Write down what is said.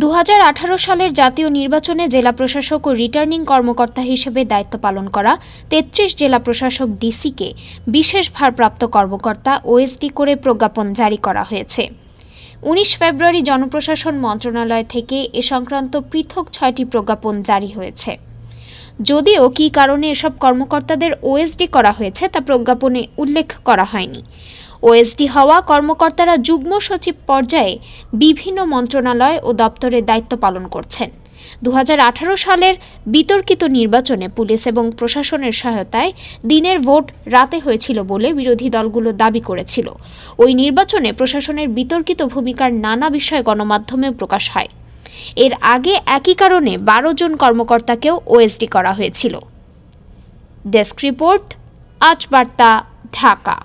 দু হাজার আঠারো সালের জাতীয় নির্বাচনে জেলা প্রশাসক ও রিটার্নিং কর্মকর্তা হিসেবে দায়িত্ব পালন করা তেত্রিশ জেলা প্রশাসক ডিসিকে বিশেষ ভারপ্রাপ্ত কর্মকর্তা ওএসডি করে প্রজ্ঞাপন জারি করা হয়েছে। উনিশ ফেব্রুয়ারি জনপ্রশাসন মন্ত্রণালয় থেকে এ সংক্রান্ত পৃথক ছয়টি প্রজ্ঞাপন জারি হয়েছে। যদিও কী কারণে এসব কর্মকর্তাদের ওএসডি করা হয়েছে তা প্রজ্ঞাপনে উল্লেখ করা হয়নি। ওএসডি হওয়া কর্মকর্তারা যুগ্ম সচিব পর্যায়ে বিভিন্ন মন্ত্রণালয় ও দপ্তরে দায়িত্ব পালন করছেন। দু হাজার আঠারো সালের বিতর্কিত নির্বাচনে পুলিশ এবং প্রশাসনের সহায়তায় দিনের ভোট রাতে হয়েছিল বলে বিরোধী দলগুলো দাবি করেছিল। ওই নির্বাচনে প্রশাসনের বিতর্কিত ভূমিকার নানা বিষয় গণমাধ্যমে প্রকাশ হয়। এর আগে একই কারণে বারো জন কর্মকর্তাকেও ওএসডি করা হয়েছিল। ডেস্ক রিপোর্ট, আজ বার্তা, ঢাকা।